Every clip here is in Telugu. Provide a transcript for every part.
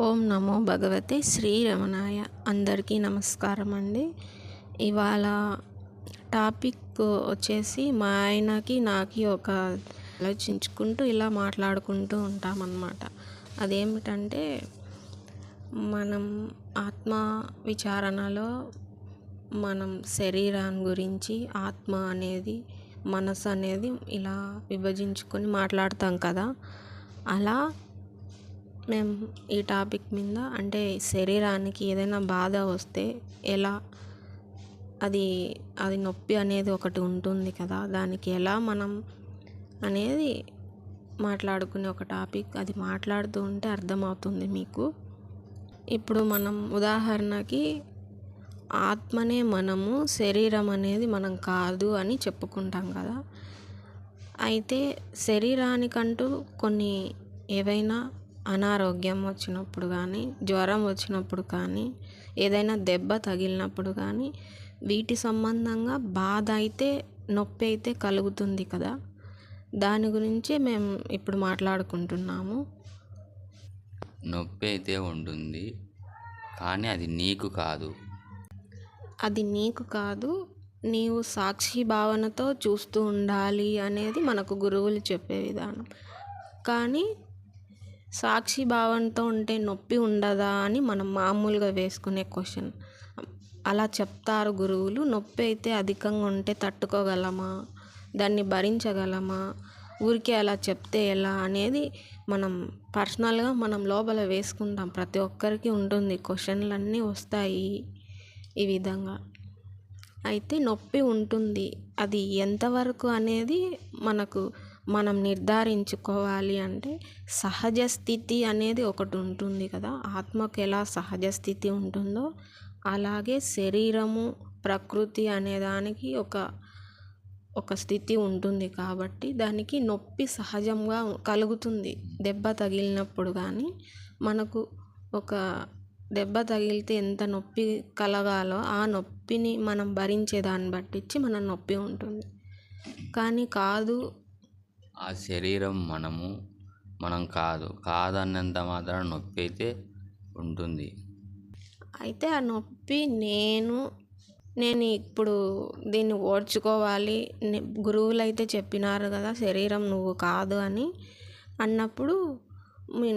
ఓం నమో భగవతే శ్రీరమణాయ. అందరికీ నమస్కారం అండి. ఇవాళ టాపిక్ వచ్చేసి మా ఆయనకి నాకు ఒక ఆలోచించుకుంటూ ఇలా మాట్లాడుకుంటూ ఉంటామన్నమాట. అదేమిటంటే మనం ఆత్మ విచారణలో మనం శరీరాన్ని గురించి ఆత్మ అనేది మనసు అనేది ఇలా విభజించుకొని మాట్లాడతాం కదా. అలా మేము ఈ టాపిక్ మీద అంటే శరీరానికి ఏదైనా బాధ వస్తే ఎలా అది అది నొప్పి అనేది ఒకటి ఉంటుంది కదా దానికి ఎలా మనం అనేది మాట్లాడుకునే ఒక టాపిక్ అది మాట్లాడుతూ ఉంటే అర్థమవుతుంది మీకు. ఇప్పుడు మనం ఉదాహరణకి ఆత్మనే మనము శరీరం అనేది మనం కాదు అని చెప్పుకుంటాం కదా. అయితే శరీరానికంటూ కొన్ని ఏవైనా అనారోగ్యం వచ్చినప్పుడు కానీ జ్వరం వచ్చినప్పుడు కానీ ఏదైనా దెబ్బ తగిలినప్పుడు కానీ వీటి సంబంధంగా బాధ అయితే నొప్పి అయితే కలుగుతుంది కదా. దాని గురించే మేము ఇప్పుడు మాట్లాడుకుంటున్నాము. నొప్పి అయితే ఉంటుంది కానీ అది నీకు కాదు. అది నీకు కాదు నీవు సాక్షి భావనతో చూస్తూ ఉండాలి అనేది మనకు గురువులు చెప్పే విధానం. కానీ సాక్షి భావంతో ఉంటే నొప్పి ఉండదా అని మనం మామూలుగా వేసుకునే క్వశ్చన్ అలా చెప్తారు గురువులు నొప్పి అయితే అధికంగా ఉంటే తట్టుకోగలమా? దాన్ని భరించగలమా? ఊరికే అలా చెప్తే ఎలా అనేది మనం పర్సనల్గా మనం లోపల వేసుకుంటాం. ప్రతి ఒక్కరికి ఉంటుంది. క్వశ్చన్లు అన్నీ వస్తాయి ఈ విధంగా. అయితే నొప్పి ఉంటుంది. అది ఎంతవరకు అనేది మనకు మనం నిర్ధారించుకోవాలి అంటే సహజ స్థితి అనేది ఒకటి ఉంటుంది కదా. ఆత్మకు ఎలా సహజ స్థితి ఉంటుందో అలాగే శరీరము ప్రకృతి అనే దానికి ఒక ఒక స్థితి ఉంటుంది కాబట్టి దానికి నొప్పి సహజంగా కలుగుతుంది. దెబ్బ తగిలినప్పుడు కానీ మనకు ఒక దెబ్బ తగిలితే ఎంత నొప్పి కలగాలో ఆ నొప్పిని మనం భరించే దాన్ని బట్టించి మన నొప్పి ఉంటుంది. కానీ కాదు ఆ శరీరం మనము మనం కాదు కాదన్నంత మాత్రం నొప్పి అయితే ఉంటుంది. అయితే ఆ నొప్పి నేను నేను ఇప్పుడు దీన్ని ఓర్చుకోవాలి గురువులు అయితే చెప్పినారు కదా శరీరం నువ్వు కాదు అని. అన్నప్పుడు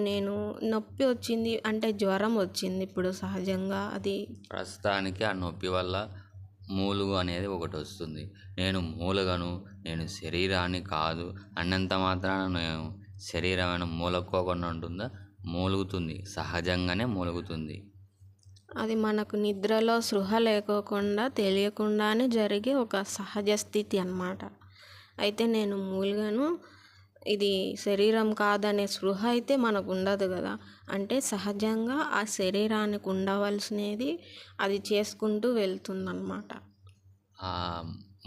నేను నొప్పి వచ్చింది అంటే జ్వరం వచ్చింది ఇప్పుడు సహజంగా అది. ప్రస్తుతానికి ఆ నొప్పి వల్ల మూలుగు అనేది ఒకటి వస్తుంది. నేను మూలగను నేను శరీరాన్ని కాదు అన్నంత మాత్రాన నేను శరీరమైన మూలకోకుండా ఉంటుందా? మూలుగుతుంది. సహజంగానే మూలుగుతుంది. అది మనకు నిద్రలో సృహ లేకోకుండా తెలియకుండానే జరిగే ఒక సహజ స్థితి అన్నమాట. అయితే నేను మూలుగను ఇది శరీరం కాదనే స్పృహ అయితే మనకు ఉండదు కదా. అంటే సహజంగా ఆ శరీరానికి ఉండవలసినది అది చేసుకుంటూ వెళ్తుందన్నమాట.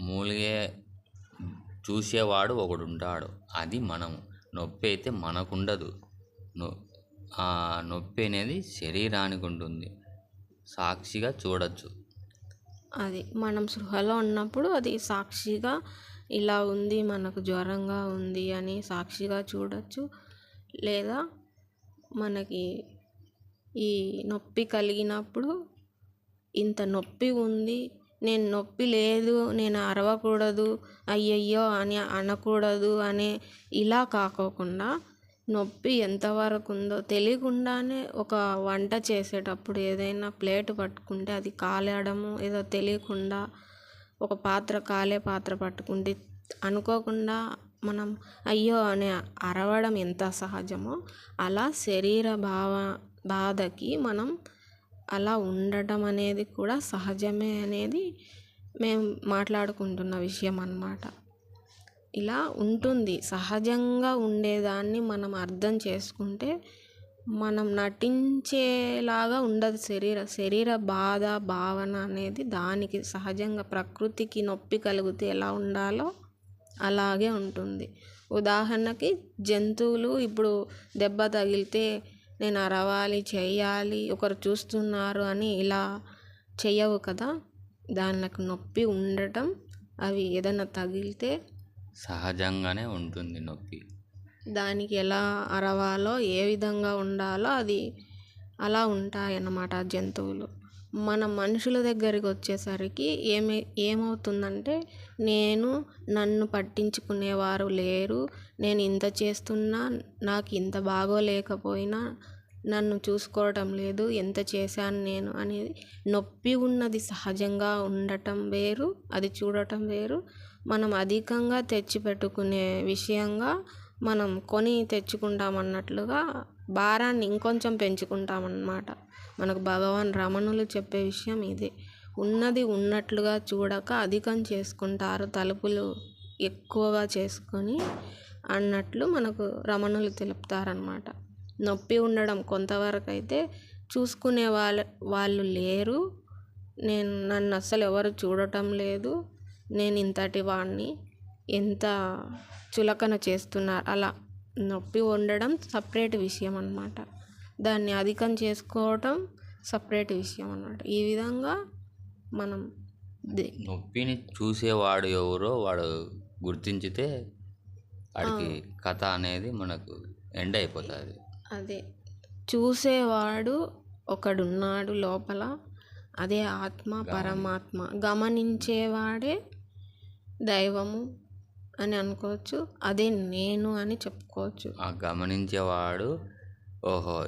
మూలిగే చూసేవాడు ఒకడు ఉంటాడు అది మనము నొప్పి అయితే మనకుండదు. నొ ఆ నొప్పి అనేది శరీరానికి ఉంటుంది సాక్షిగా చూడొచ్చు. అది మనం సృహలో ఉన్నప్పుడు అది సాక్షిగా ఇలా ఉంది మనకు జ్వరంగా ఉంది అని సాక్షిగా చూడొచ్చు. లేదా మనకి ఈ నొప్పి కలిగినప్పుడు ఇంత నొప్పి ఉంది నేను నొప్పి లేదు నేను అరవకూడదు అయ్యయ్యో అని అనకూడదు అనే ఇలా కాకోకుండా నొప్పి ఎంతవరకు ఉందో తెలియకుండానే ఒక వంట చేసేటప్పుడు ఏదైనా ప్లేట్ పట్టుకుంటే అది కాలేయడము ఏదో తెలియకుండా ఒక పాత్ర కాలే పాత్ర పట్టుకుంటే అనుకోకుండా మనం అయ్యో అని అరవడం ఎంత సహజమో అలా శరీర భావ బాధకి మనం అలా ఉండటం అనేది కూడా సహజమే అనేది మేము మాట్లాడుకుంటున్న విషయం అన్నమాట. ఇలా ఉంటుంది. సహజంగా ఉండేదాన్ని మనం అర్థం చేసుకుంటే మనం నటించేలాగా ఉండదు. శరీర శరీర బాధ భావన అనేది దానికి సహజంగా ప్రకృతికి నొప్పి కలిగితే ఎలా ఉండాలో అలాగే ఉంటుంది. ఉదాహరణకి జంతువులు ఇప్పుడు దెబ్బ తగిలితే నేను అరవాలి చేయాలి ఒకరు చూస్తున్నారు అని ఇలా చేయవు కదా. దానికి నొప్పి ఉండటం అవి ఏదైనా తగిలితే సహజంగానే ఉంటుంది నొప్పి. దానికి ఎలా అరవాలో ఏ విధంగా ఉండాలో అది అలా ఉంటాయన్నమాట జంతువులు. మన మనుషుల దగ్గరికి వచ్చేసరికి ఏమి ఏమవుతుందంటే నేను నన్ను పట్టించుకునేవారు లేరు నేను ఇంత చేస్తున్నా నాకు ఇంత బాగోలేకపోయినా నన్ను చూసుకోవటం లేదు ఎంత చేశాను నేను అనేది నొప్పి ఉన్నది సహజంగా ఉండటం వేరు అది చూడటం వేరు. మనం అధికంగా తెచ్చిపెట్టుకునే విషయంగా మనం కొని తెచ్చుకుంటాం అన్నట్లుగా భారాన్ని ఇంకొంచెం పెంచుకుంటామన్నమాట. మనకు భగవాన్ రమణులు చెప్పే విషయం ఇది. ఉన్నది ఉన్నట్లుగా చూడక అధికం చేసుకుంటారు తలుపులు ఎక్కువగా చేసుకొని అన్నట్లు మనకు రమణులు తెలుపుతారనమాట నొప్పి ఉండడం కొంతవరకు అయితే చూసుకునే వాళ్ళ వాళ్ళు లేరు. నేను నన్ను అస్సలు ఎవరు చూడటం లేదు. నేను ఇంతటి వాడిని ఎంత చులకన చేస్తున్నారు. అలా నొప్పి ఉండడం సపరేట్ విషయం అన్నమాట. దాన్ని అధికం చేసుకోవటం సపరేట్ విషయం అన్నమాట. ఈ విధంగా మనం నొప్పిని చూసేవాడు ఎవరో వాడు గుర్తించితే వాడికి కథ అనేది మనకు ఎండ్ అయిపోతుంది. అదే. చూసేవాడు ఒకడున్నాడు లోపల అదే ఆత్మ పరమాత్మ. గమనించేవాడే దైవము అని అనుకోవచ్చు. అదే నేను అని చెప్పుకోవచ్చు. ఆ గమనించేవాడు ఓహో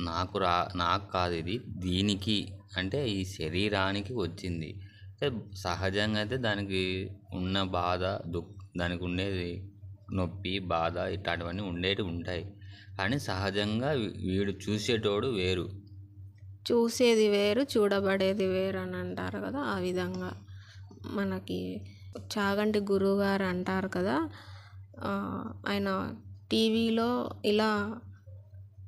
నాకు రా నాకు కాదు ఇది దీనికి అంటే ఈ శరీరానికి వచ్చింది. అంటే సహజంగా అయితే దానికి ఉన్న బాధ దుఃఖ దానికి ఉండేది నొప్పి బాధ ఇట్లాంటివన్నీ ఉండేటివి ఉంటాయి. కానీ సహజంగా వీడు చూసేటోడు వేరు. చూసేది వేరు చూడబడేది వేరు అని అంటారు కదా ఆ విధంగా మనకి చాగంటి గురువు గారు అంటారు కదా ఆయన టీవీలో ఇలా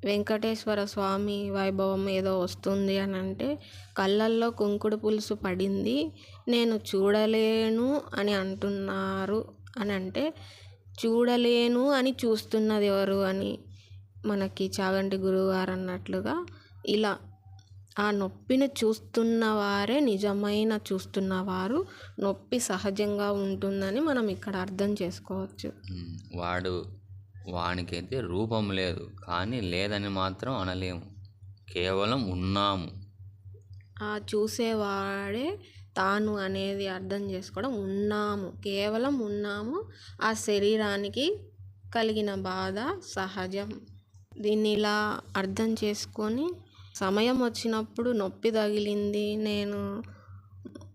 వెంకటేశ్వర స్వామి వైభవం ఏదో వస్తుంది అని అంటే కళ్ళల్లో కుంకుడు పులుసు పడింది నేను చూడలేను అని అంటున్నారు అని అంటే చూడలేను అని చూస్తున్నది ఎవరు అని మనకి చాగంటి గురువు గారు అన్నట్లుగా ఇలా ఆ నొప్పిని చూస్తున్న వారే నిజమైన చూస్తున్నవారు నొప్పి సహజంగా ఉంటుందని మనం ఇక్కడ అర్థం చేసుకోవచ్చు. వాడు వానికైతే రూపం లేదు కానీ లేదని మాత్రం అనలేము. కేవలం ఉన్నాము. ఆ చూసేవాడే తాను అనేది అర్థం చేసుకోవడం ఉన్నాము. కేవలం ఉన్నాము ఆ శరీరానికి కలిగిన బాధ సహజం. దీన్ని ఇలా అర్థం చేసుకొని సమయం వచ్చినప్పుడు నొప్పి తగిలింది నేను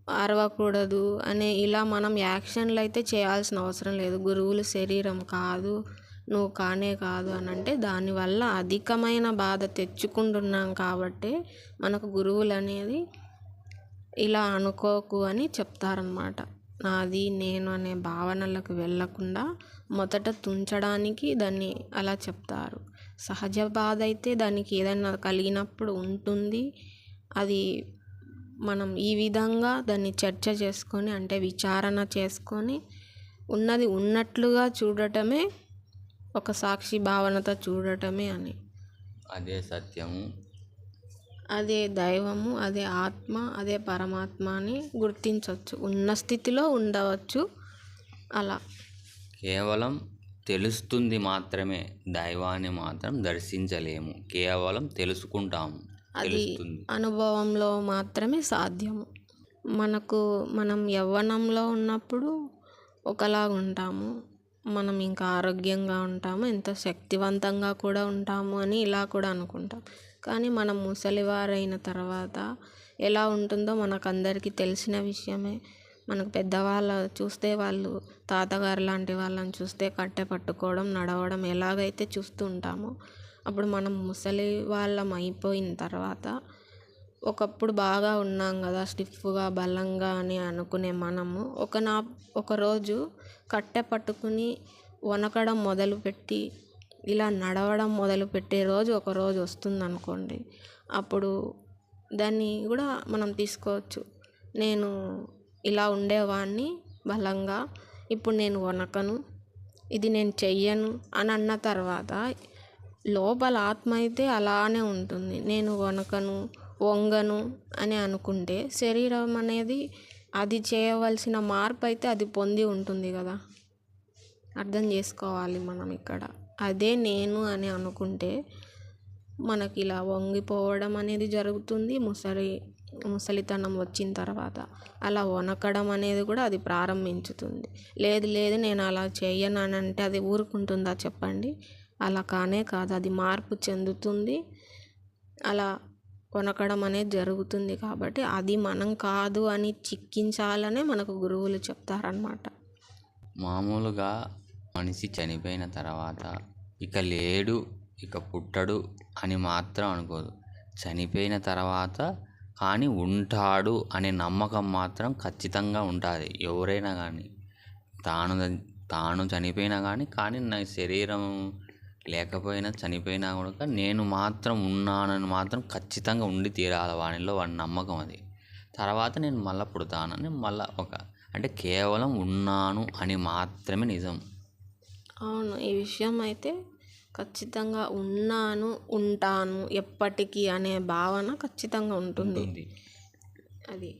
అరవకూడదు అనే ఇలా మనం యాక్షన్లు అయితే చేయాల్సిన అవసరం లేదు. గురువులు శరీరం కాదు నువ్వు కానే కాదు అని అంటే దానివల్ల అధికమైన బాధ తెచ్చుకుంటున్నాం కాబట్టి మనకు గురువులు అనేది ఇలా అనుకోకు అని చెప్తారనమాట నాది నేను అనే భావనలకు వెళ్ళకుండా మొదట తుంచడానికి దాన్ని అలా చెప్తారు. సహజ బాధ అయితే దానికి ఏదైనా కలిగినప్పుడు ఉంటుంది. అది మనం ఈ విధంగా దాన్ని చర్చ చేసుకొని అంటే విచారణ చేసుకొని ఉన్నది ఉన్నట్లుగా చూడటమే ఒక సాక్షి భావనతో చూడటమే అని. అదే సత్యము. అదే దైవము అదే ఆత్మ అదే పరమాత్మ అని గుర్తించవచ్చు ఉన్న స్థితిలో ఉండవచ్చు. అలా. కేవలం తెలుస్తుంది మాత్రమే. దైవాన్ని మాత్రం దర్శించలేము. కేవలం తెలుసుకుంటాము అది అనుభవంలో మాత్రమే సాధ్యము. మనకు మనం యవ్వనంలో ఉన్నప్పుడు ఒకలాగా ఉంటాము. మనం ఇంకా ఆరోగ్యంగా ఉంటాము. ఎంత శక్తివంతంగా కూడా ఉంటాము అని ఇలా కూడా అనుకుంటాం. కానీ మనం ముసలివారైన తర్వాత ఎలా ఉంటుందో మనకు అందరికీ తెలిసిన విషయమే. మనకు పెద్దవాళ్ళ చూస్తే వాళ్ళు తాతగారు లాంటి వాళ్ళని చూస్తే కట్టె పట్టుకోవడం నడవడం ఎలాగైతే చూస్తూ ఉంటామో అప్పుడు మనం ముసలి వాళ్ళం అయిపోయిన తర్వాత ఒకప్పుడు బాగా ఉన్నాం కదా స్టిఫ్గా బలంగా అని అనుకునే మనము ఒక నా ఒకరోజు కట్టె పట్టుకుని వనకడం మొదలుపెట్టి ఇలా నడవడం మొదలుపెట్టే రోజు ఒక రోజు వస్తుంది అనుకోండి అప్పుడు దాన్ని కూడా మనం తీసుకోవచ్చు. నేను ఇలా ఉండేవాడిని బలంగా. ఇప్పుడు నేను వనకను ఇది నేను చెయ్యను అని అన్న తర్వాత లోపల ఆత్మ అయితే అలానే ఉంటుంది. నేను వనకను వంగను అని అనుకుంటే శరీరం అనేది అది చేయవలసిన మార్పు అయితే అది పొంది ఉంటుంది కదా. అర్థం చేసుకోవాలి మనం ఇక్కడ. అదే నేను అని అనుకుంటే మనకి ఇలా వంగిపోవడం అనేది జరుగుతుంది. ముసలి ముసలితనం వచ్చిన తర్వాత అలా వనకడం అనేది కూడా అది ప్రారంభించుతుంది. లేదు లేదు నేను అలా చేయను అని అంటే అది ఊరుకుంటుందా చెప్పండి? అలా కానే కాదు అది మార్పు చెందుతుంది. అలా వనకడం అనేది జరుగుతుంది కాబట్టి అది మనం కాదు అని చిక్కించాలనే మనకు గురువులు చెప్తారనమాట మామూలుగా మనిషి చనిపోయిన తర్వాత ఇక లేడు ఇక పుట్టడు అని మాత్రం అనుకోదు. చనిపోయిన తర్వాత కానీ ఉంటాడు అనే నమ్మకం మాత్రం ఖచ్చితంగా ఉంటుంది. ఎవరైనా కానీ తాను తాను చనిపోయినా కానీ కానీ నా శరీరం లేకపోయినా చనిపోయినా కూడా నేను మాత్రం ఉన్నానని మాత్రం ఖచ్చితంగా ఉండి తీరాలి వానిలో వాడి నమ్మకం అది. తర్వాత నేను మళ్ళీ పుడతానని మళ్ళీ ఒక అంటే కేవలం ఉన్నాను అని మాత్రమే నిజం. అవును. ఈ విషయం అయితే ఖచ్చితంగా ఉన్నాను ఉంటాను ఎప్పటికీ అనే భావన ఖచ్చితంగా ఉంటుంది. అది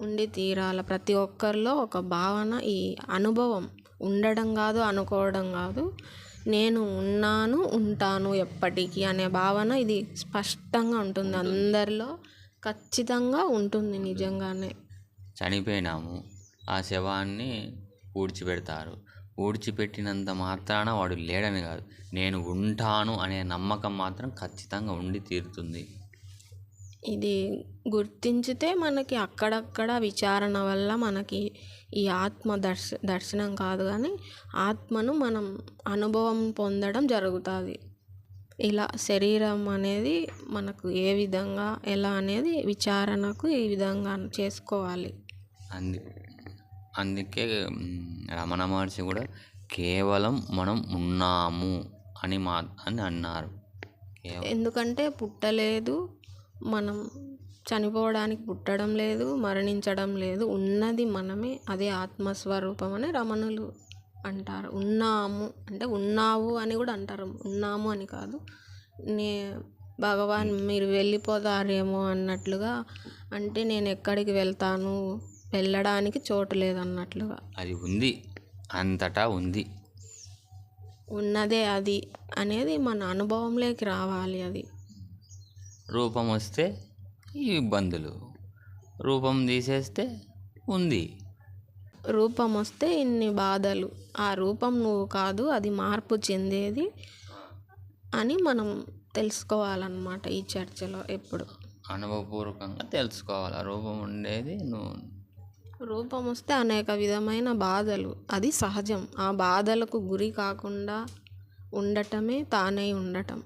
ఉండి తీరాల ప్రతి ఒక్కరిలో ఒక భావన ఈ అనుభవం ఉండడం కాదు అనుకోవడం కాదు. నేను ఉన్నాను ఉంటాను ఎప్పటికీ అనే భావన ఇది స్పష్టంగా ఉంటుంది. అందరిలో ఖచ్చితంగా ఉంటుంది నిజంగానే. చనిపోయినాము ఆ శవాన్ని పూడ్చిపెడతారు పూడ్చిపెట్టినంత మాత్రాన వాడు లేడని కాదు. నేను ఉంటాను అనే నమ్మకం మాత్రం ఖచ్చితంగా ఉండి తీరుతుంది. ఇది గుర్తించితే మనకి అక్కడక్కడ విచారణ వల్ల మనకి ఈ ఆత్మ దర్శ దర్శనం కాదు కానీ ఆత్మను మనం అనుభవం పొందడం జరుగుతుంది. ఇలా శరీరం అనేది మనకు ఏ విధంగా ఎలా అనేది విచారణకు ఈ విధంగా చేసుకోవాలి. అందు. అందుకే రమణ మహర్షి కూడా కేవలం మనం ఉన్నాము అని మా అని అన్నారు. ఎందుకంటే పుట్టలేదు మనం చనిపోవడానికి పుట్టడం లేదు మరణించడం లేదు ఉన్నది మనమే అదే ఆత్మస్వరూపం అని రమణులు అంటారు. ఉన్నాము అంటే ఉన్నావు అని కూడా అంటారు. ఉన్నాము అని కాదు. నే భగవాన్ మీరు వెళ్ళిపోతారేమో అన్నట్లుగా అంటే నేను ఎక్కడికి వెళ్తాను వెళ్ళడానికి చోటు లేదన్నట్లుగా. అది ఉంది. అంతటా ఉంది. ఉన్నదే అది అనేది మన అనుభవంలోకి రావాలి అది. రూపం వస్తే ఈ ఇబ్బందులు. రూపం తీసేస్తే ఉంది. రూపం వస్తే ఇన్ని బాధలు. ఆ రూపం నువ్వు కాదు అది మార్పు చెందేది అని మనం తెలుసుకోవాలన్నమాట ఈ చర్చలో ఎప్పుడు. అనుభవపూర్వకంగా తెలుసుకోవాలి. ఆ రూపం ఉండేది నువ్వు రూపం వస్తే అనేక విధమైన బాధలు. అది సహజం. ఆ బాధలకు గురి కాకుండా ఉండటమే తానే ఉండటం.